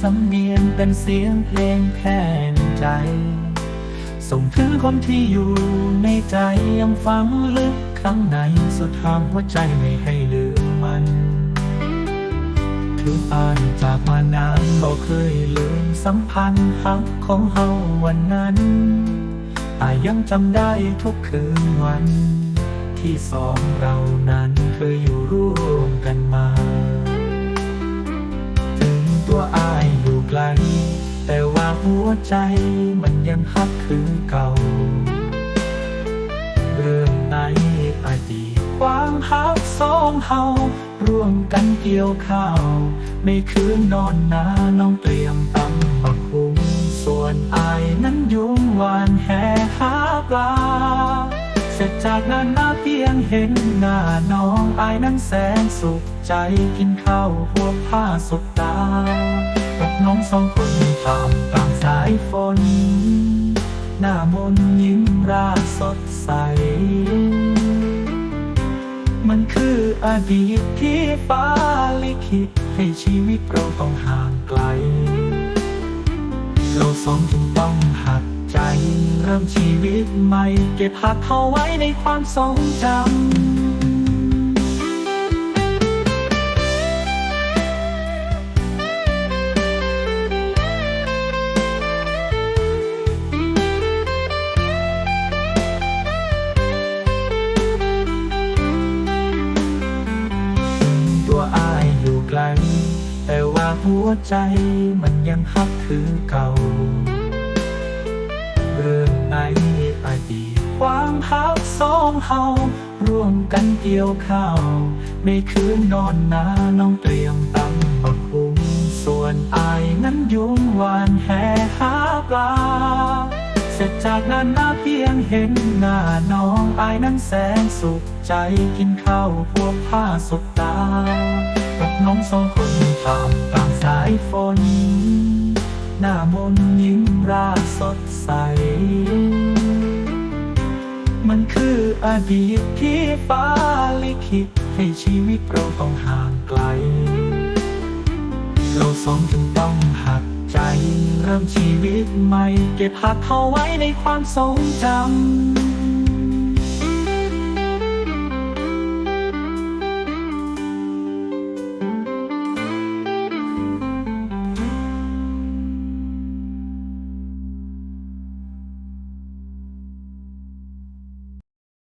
สำเนียงเป็นเสียงเพลงแทนใจ ส่งถึงคนที่อยู่ในใจยังฝังลึกข้างในสุดทางหัวใจไม่ให้ลืมมันถึงอ่านจากมานานบอกเคยลืมสัมพันธ์หักของเฮาวันนั้นอายยังจำได้ทุกคืนวัน ที่สองเรา หัวใจมันยังฮักคือเก่า เรื่องในอดีตความฮักสองเฮาร่วมกันเกี่ยวข้าวในคืนนอนนาน้องเตรียมตำบักคุงส่วนอายนั้นยุ่งวานแห่หาปลาเสร็จจากนั้นนาเพียงเห็นหน้าน้องอายนั้นแสนสุขใจกินข้าวหัวผ้าสบตากับน้องสองคน ราสดใส มันคืออดีตที่ฟ้าลิขิตให้ชีวิตเราต้องห่างไกล เราสองจึงต้องหัดใจ เริ่มชีวิตใหม่ เก็บหักเขาไว้ในความทรงจำ หัวใจมันยังฮักคือเก่า เรื่องในอดีตความฮักสองเฮาร่วมกันเกี่ยวข้าวในคืนนอนนาน้องเตรียมตำบักคุงส่วนอายนั้นยุ่งวานแห่หาปลาเสร็จจากนั้นนาเพียงเห็นหน้าน้องอายนั้นแสนสุขใจกินข้าวพวกผ้าสบตา ราสดใส มันคืออดีตที่ฟ้าลิขิตให้ชีวิตเราต้องห่างไกล เราสองจึงต้องหักใจ เริ่มชีวิตใหม่ เก็บหักเขาไว้ในความทรงจำ